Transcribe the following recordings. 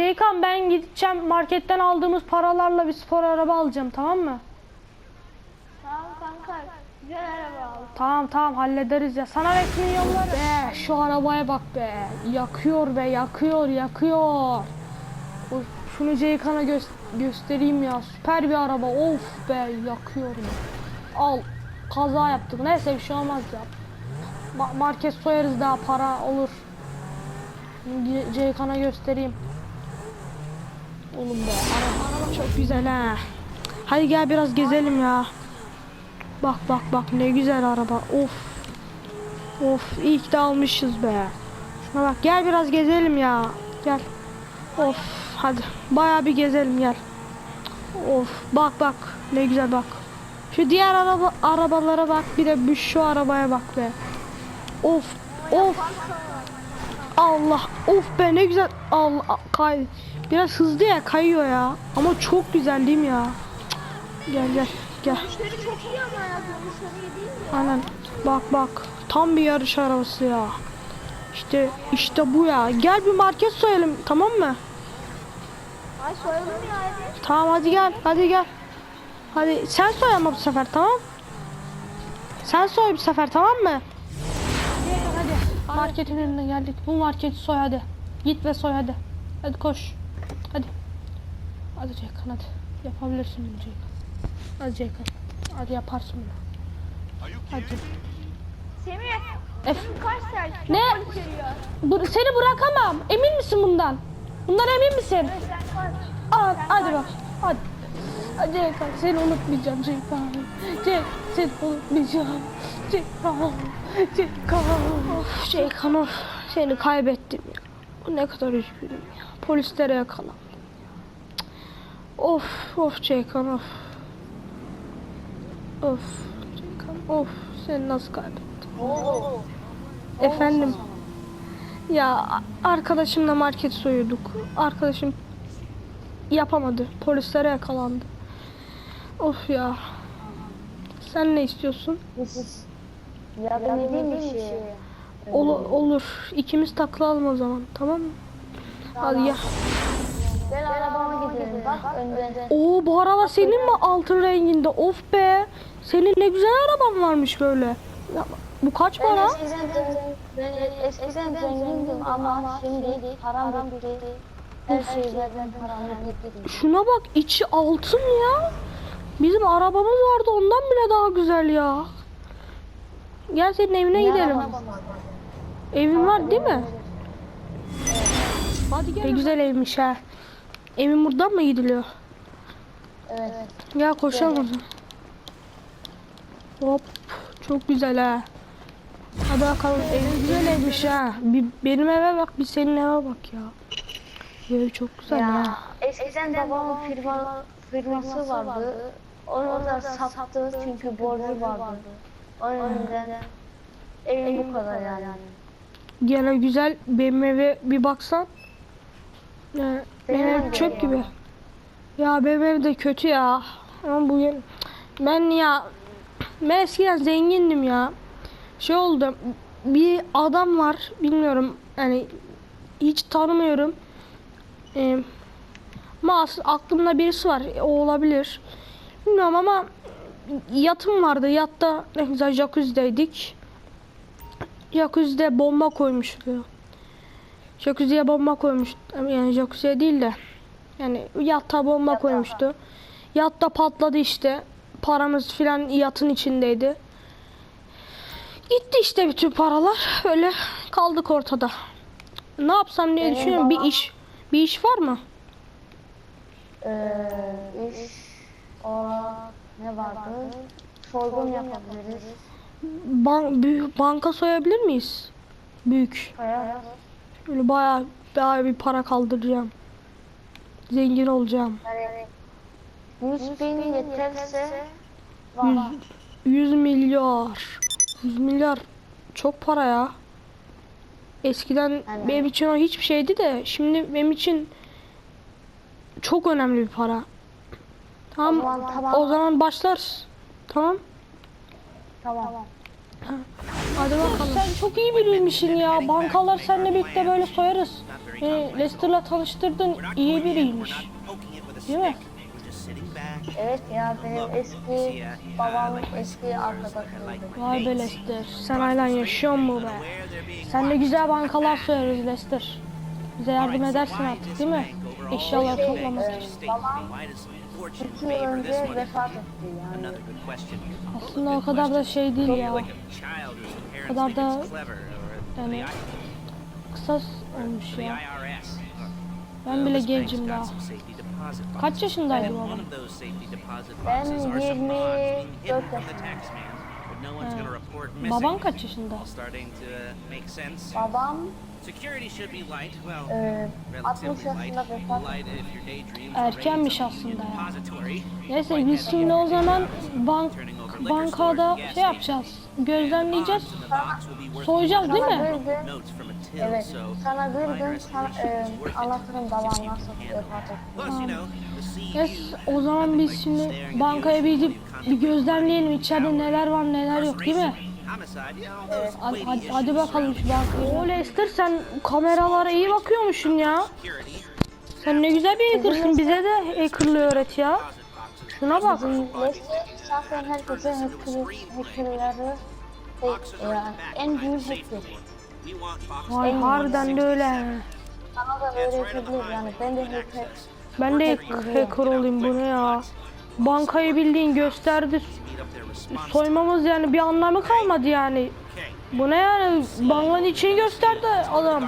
Ceykan ben gideceğim marketten aldığımız paralarla bir spor araba alacağım tamam mı? Tamam kanka. Güzel araba al. Tamam tamam hallederiz ya. Sana resmi yollar. Be şu arabaya bak be. Yakıyor be yakıyor yakıyor. O, şunu Ceykan'a gö- göstereyim ya. Süper bir araba. Of be yakıyor ya. Al. Kaza yaptık. Neyse bir şey olmaz ya. Ma- market soyarız daha para olur. Ce- Ceykan'a göstereyim. Oğlum be araba, çok güzel ha. Hadi gel biraz gezelim ya. Bak bak bak ne güzel araba. Of. Of iyi ki de almışız be. Şuna bak gel biraz gezelim ya. Gel. Of hadi bayağı bir gezelim gel. Of bak bak ne güzel bak. Şu diğer araba arabalara bak bir de şu arabaya bak be. Of of. Allah of be ne güzel. Allah kay. Biraz hızlı ya kayıyor ya. Ama çok güzel değil mi ya? Cık. Gel gel gel. Müşteri çok iyi ama ya. Müşteri iyi değil mi? Aynen. Bak bak. Tam bir yarış arabası ya. İşte işte bu ya. Gel bir market soyalım tamam mı? Ay soyalım ya hadi. Tamam hadi gel. Hadi gel. Hadi sen soy ama bu sefer tamam? Sen soy bu sefer tamam mı? Hadi. Marketin önüne geldik. Bu marketi soy hadi. Git ve soy hadi. Hadi koş. Hadi. Hadi Ceykan hadi. Yapabilirsin bunu Ceykan. Hadi Ceykan. Hadi yaparsın bunu. Hadi. Semih. Ef kaç Ne? Bu- seni bırakamam. Emin misin bundan? Bundan emin misin? Evet, sen. Aa, hadi bak. Hadi. Hadi Ceykan seni unutmayacağım Ceykan. Ceykan seni unutmayacağım. Ceykan. Ceykan. Of Ceykan of. Seni kaybettim ya. Ne kadar üzgünüm ya. Polislere yakalandım. Of of Ceykan of. Of Ceykan of. Seni nasıl kaybettim? Efendim. Ya arkadaşımla market soyuyorduk. Arkadaşım yapamadı. Polislere yakalandı. Of ya. Sen ne istiyorsun? Yardım edeyim bir şey. Ol- olur. İkimiz takılalım o zaman. Tamam mı? Hadi gel. Gel arabama gidelim. Bak önden. Oo bu araba senin mi altın renginde? Of be. Senin ne güzel araban varmış böyle. Ya, bu kaç Ben para? eskiden, ben eskiden zengindim ama şimdi param bitti. Her şeylerden param bitti. Şuna bak içi altın ya. Bizim arabamız vardı ondan bile daha güzel ya. Gel senin evine gidelim. Evin var değil mi? Hadi gel. Ne güzel evmiş ha. Evin buradan mı gidiliyor? Evet. Ya koşalım. Hop. Çok güzel ha. Hadi bakalım evin güzel evmiş ha. Bir, benim eve bak bir senin eve bak ya. Bu ev çok güzel ha. Ya eskiden babamın firma, firması vardı. Onu da sattı çünkü borcu vardı. O yüzden evim bu kadar yani. Gene güzel benim eve bir baksan. Ee, benim ev çöp gibi. Ya benim ev de kötü ya. Ama bugün ben ya ben eskiden zengindim ya. Şey oldu. Bir adam var bilmiyorum hani hiç tanımıyorum. Ee, ama aklımda birisi var. O olabilir. Bilmiyorum ama yatım vardı. Yatta ne güzel jacuzzi'deydik. Jacuzzi'de bomba koymuştu. Jacuzzi'ye bomba koymuş. Yani jacuzziye değil de. Yani yatta bomba koymuştu. Yatta patladı işte. Paramız filan yatın içindeydi. Gitti işte bütün paralar. Öyle kaldık ortada. Ne yapsam diye düşünüyorum. Bir iş bir iş var mı? Ee, iş olarak ne vardı? Soygun yapabiliriz. Ban büyük banka soyabilir miyiz? Büyük. Hayat. Böyle bayağı bayağı bir para kaldıracağım. Zengin olacağım. Yani 100 bin yeterse var. 100 milyar. 100 milyar çok para ya. Eskiden Evet. benim için o hiçbir şeydi de şimdi benim için çok önemli bir para. Tamam. O zaman tamam. O zaman başlarız. Tamam. Tamam. Hadi bakalım. Sen çok iyi biriymişsin ya. Bankalar seninle birlikte böyle soyarız. Beni Lester'la tanıştırdın iyi biriymiş. Değil mi? Evet ya benim eski babam eski arkadaşımdı. Vay be Lester. Sen hala yaşıyor mu be? Sen de güzel bankalar soyarız Lester. Bize yardım edersin artık değil mi? Eşyaları toplamak için. Babam iki yıl önce vefat etti yani. Aslında o kadar da şey değil ya. O kadar da yani kısa olmuş ya. Ben bile gencim daha. Kaç yaşındaydı babam? Ben 24 yaşındayım. Baban kaç yaşında? Babam Security should be light. Well, e, 60 relatively light. yaşında vefat etti. Light if your daydreams Erkenmiş aslında ya. Neyse biz şimdi o zaman bank bankada şey yapacağız. Gözlemleyeceğiz. Soyacağız değil mi? gün, evet, sana bir gün sana, e, anlatırım babam nasıl the CEU Yes, o zaman biz şimdi bankaya bir gidip bir gözlemleyelim içeride neler var neler yok değil mi? Know, those Hadi, hadi, bakalım şu bankaya. O Lester sen kameralara iyi bakıyormuşsun ya. Sen ne güzel bir hackersın bize de hackerlığı öğret ya. Şuna bak. Bizim Leicester zaten herkese hacker, hackerları yani en büyük hacker. Vay harbiden de öyle. Sana da öğretebilir yani ben de hacker. Ben de hacker olayım bu ne ya. Bankayı bildiğin gösterdi. Soymamız yani bir anlamı kalmadı yani. Bu ne yani bankanın içini gösterdi adam.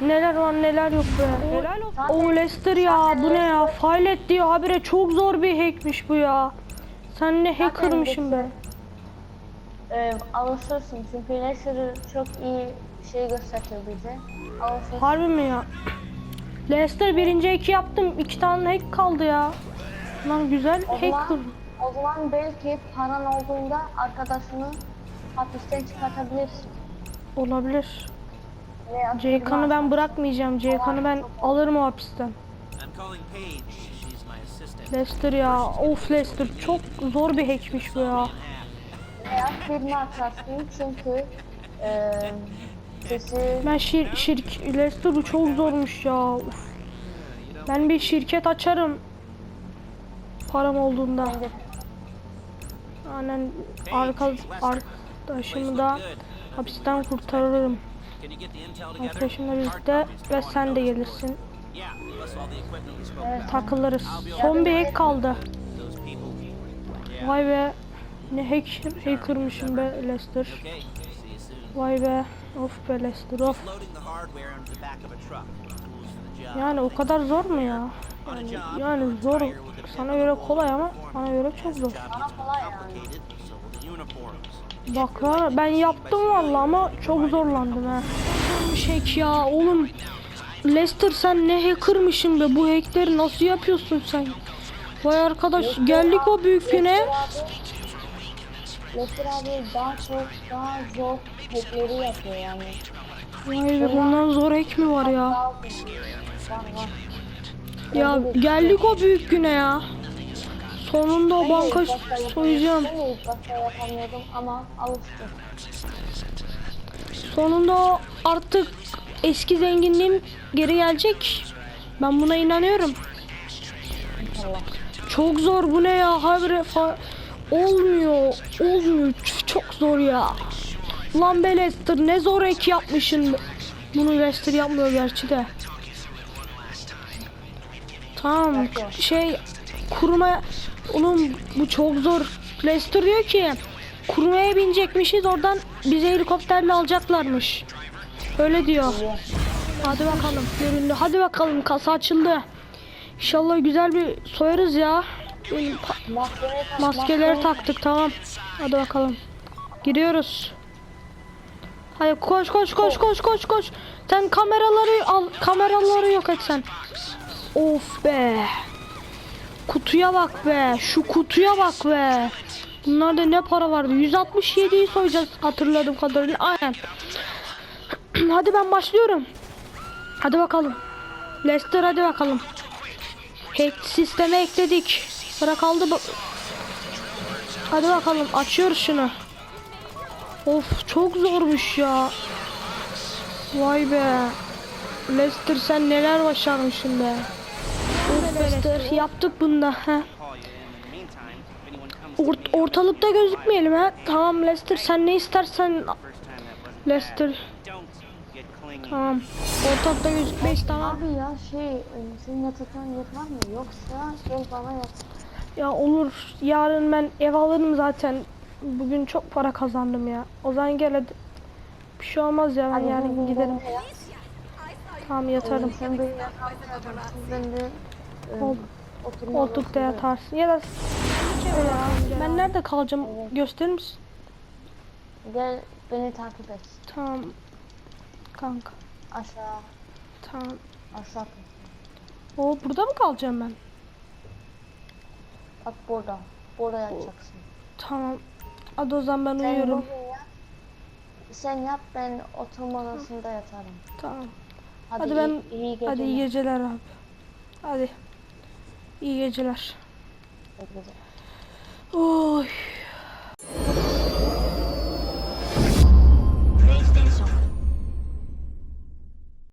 Neler var neler yok be. Helal olsun. O Lester ya bu ne ya. Failet diyor habire çok zor bir hackmiş bu ya. Sen ne hackermışsın be. Ee, alışırsın çünkü Leicester'ı çok iyi şey gösteriyor bize. Alışırsın. Harbi mi ya? Lester birinci hack yaptım. iki tane hack kaldı ya. Lan güzel hacker. O zaman belki paran olduğunda arkadaşını hapisten çıkartabilirsin. Olabilir. Veya Ceykan'ı ben bırakmayacağım. Ceykan'ı ben alırım o hapisten. Lester ya. Of Lester çok zor bir hackmiş bu ya. veya firma açarsın çünkü e, sesi Ben şir şirk Lester bu çok zormuş ya. Uf. Ben bir şirket açarım. Param olduğunda. bence Aynen arka arkadaşımı da hapisten kurtarırım. Arkadaşımla birlikte ve sen de gelirsin. About. Takılırız. Son bir hack kaldı. Vay be. Ne hack hackermışım be Lester. Vay be. Of be Lester of. Yani o kadar zor mu ya? Yani, yani zor. Sana göre kolay ama bana göre çok zor. Bak lan ben yaptım vallahi ama çok zorlandım ha. Şey ya oğlum. Lester sen ne hackermışsın be bu hackleri nasıl yapıyorsun sen? Vay arkadaş geldik o büyük güne. Leicester abi daha çok daha zor hackleri yapıyor yani. Vay be bundan zor hack mi var ya? Var var. Ya geldik o büyük güne ya. Sonunda o banka soyacağım. Ben de ilk başta yapamıyordum ama alıştım. Sonunda o artık eski zenginliğim geri gelecek. Ben buna inanıyorum. İnşallah. Çok zor bu ne ya habire fa- olmuyor olmuyor çok zor ya Lan be Lester ne zor ek yapmışsın Bunu Lester yapmıyor gerçi de Tamam şey kuruma Oğlum bu çok zor Lester diyor ki kurumaya binecekmişiz oradan bizi helikopterle alacaklarmış Öyle diyor Hadi bakalım göründü hadi bakalım kasa açıldı İnşallah güzel bir soyarız ya Maskeleri tak. Maskeleri taktık tamam. Hadi bakalım. Giriyoruz. Hadi koş koş koş koş koş koş. Sen kameraları al. Kameraları yok et sen. Of be. Kutuya bak be. Şu kutuya bak be. Bunlarda ne para vardı? 167'yi soyacağız hatırladığım kadarıyla. Aynen. hadi ben başlıyorum. Hadi bakalım. Lester hadi bakalım. Hack sisteme ekledik. Sıra kaldı. bu- Hadi bakalım açıyoruz şunu. Of çok zormuş ya. Vay be. Lester sen neler başarmışsın be. Lester yaptık bunda. He. Call you in the meantime. If anyone comes to Ort me, ortalıkta gözükmeyelim ha. Tamam Lester sen ne istersen Lester. Tamam. Ortalıkta gözükmeyiz tamam. Abi ya şey e, senin yatacağın yer var mı? Yoksa gel bana yat. Ya olur. Yarın ben ev alırım zaten. Bugün çok para kazandım ya. O zaman gel hadi. Bir şey olmaz ya ben yarın giderim. yat. Tamam yatarım. Sen böyle yatarsın. Ben de Kol- Koltukta yatarsın. Ya da ben nerede kalacağım? Gösterir misin? Gel beni takip et. Tamam. Kanka. Aşağı Tamam. aşağı. O burada mı kalacağım ben? Bak burada. Burada yatacaksın. Tamam. Hadi o zaman ben Sen uyuyorum. yat. Sen yat ben oturma odasında yatarım. Tamam. Hadi, Hadi iyi- ben iyi hadi iyi geceler abi. Hadi. İyi geceler. İyi geceler. Oy.